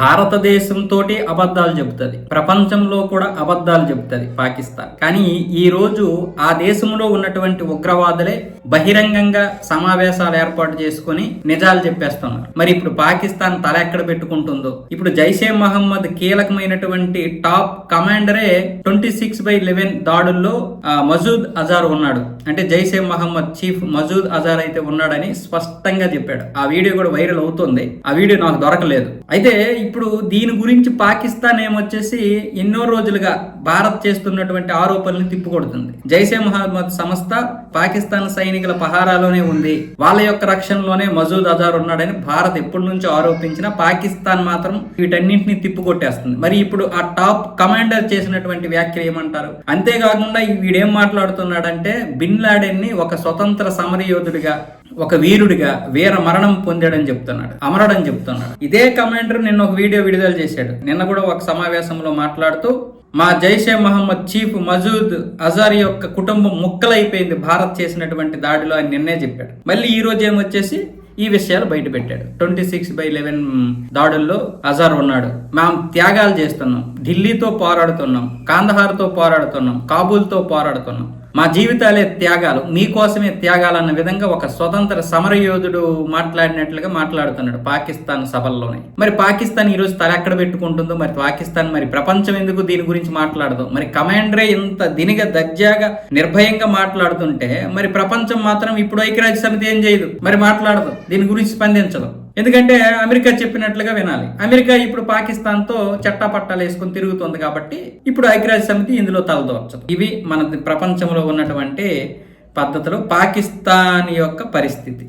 భారతదేశంతో అబద్ధాలు చెబుతుంది. ప్రపంచంలో కూడా అబద్ధాలు చెబుతుంది పాకిస్తాన్. కానీ ఈ రోజు ఆ దేశంలో ఉన్నటువంటి ఉగ్రవాదులే బహిరంగంగా సమావేశాలు ఏర్పాటు చేసుకొని నిజాలు చెప్పేస్తున్నారు. మరి ఇప్పుడు పాకిస్తాన్ తల ఎక్కడ పెట్టుకుంటుందో? ఇప్పుడు జైషే మహమ్మద్ కీలకమైనటువంటి టాప్ కమాండరే ట్వంటీ సిక్స్ బై లెవెన్ దాడుల్లో మజూద్ అజార్ ఉన్నాడు. అంటే జైషే మహమ్మద్ చీఫ్ మజూద్ అజార్ అయితే ఉన్నాడని స్పష్టంగా చెప్పాడు. ఆ వీడియో కూడా వైరల్ అవుతుంది. ఆ వీడియో నాకు దొరకలేదు. అయితే ఇప్పుడు దీని గురించి పాకిస్తాన్ ఏమొచ్చేసి ఎన్నో రోజులుగా భారత్ చేస్తున్నటువంటి ఆరోపణలు తిప్పికొడుతుంది. జైసే మహమ్మద్ సంస్థ పాకిస్తాన్ సైనికుల పహారాలోనే ఉంది. వాళ్ళ యొక్క రక్షణలోనే మజూద్ అజార్ ఉన్నాడని భారత్ ఎప్పటి నుంచో ఆరోపించినా పాకిస్తాన్ మాత్రం వీటన్నింటినీ తిప్పికొట్టేస్తుంది. మరి ఇప్పుడు ఆ టాప్ కమాండర్ చేసినటువంటి వ్యాఖ్యలు ఏమంటారు? అంతేకాకుండా వీడేం మాట్లాడుతున్నాడంటే బిన్ లాడెన్ని ఒక స్వతంత్ర సమరయోధుడిగా ఒక వీరుడిగా వీర మరణం పొందాడని చెప్తున్నాడు అమరడని చెప్తున్నాడు. ఇదే కమాండర్ నిన్న ఒక వీడియో విడుదల చేశాడు. నిన్న కూడా ఒక సమావేశంలో మాట్లాడుతూ మా జైషే మహమ్మద్ చీఫ్ మజూద్ అజార్ యొక్క కుటుంబం ముక్కలైపోయింది భారత్ చేసినటువంటి దాడిలో అని నిన్నే చెప్పాడు. మళ్ళీ ఈ రోజు ఏమొచ్చేసి ఈ విషయాలు బయట పెట్టాడు. ట్వంటీ సిక్స్ బై లెవెన్ దాడుల్లో అజార్ ఉన్నాడు. మేము త్యాగాలు చేస్తున్నాం. ఢిల్లీతో పోరాడుతున్నాం కాందహార్తో పోరాడుతున్నాం కాబూల్తో పోరాడుతున్నాం. మా జీవితాలే త్యాగాలు మీకోసమే త్యాగాలు అన్న విధంగా ఒక స్వతంత్ర సమరయోధుడు మాట్లాడినట్లుగా మాట్లాడుతున్నాడు పాకిస్తాన్ సభల్లోనే. మరి పాకిస్తాన్ ఈ రోజు తల ఎక్కడ పెట్టుకుంటుందో మరి పాకిస్తాన్ మరి ప్రపంచం ఎందుకు దీని గురించి మాట్లాడదు? మరి కమాండరే ఇంత దినిగా దర్జాగా నిర్భయంగా మాట్లాడుతుంటే మరి ప్రపంచం మాత్రం ఇప్పుడు ఐక్యరాజ్య సమితి ఏం చేయదు? మరి మాట్లాడదు దీని గురించి స్పందించదు. ఎందుకంటే అమెరికా చెప్పినట్లుగా వినాలి. అమెరికా ఇప్పుడు పాకిస్తాన్తో చట్టాపట్టాలు వేసుకొని తిరుగుతుంది కాబట్టి ఇప్పుడు ఐక్యరాజ్య సమితి ఇందులో తలదోర్చదు ఇవి మన ప్రపంచంలో ఉన్నటువంటి పద్ధతిలో పాకిస్తాన్ యొక్క పరిస్థితి.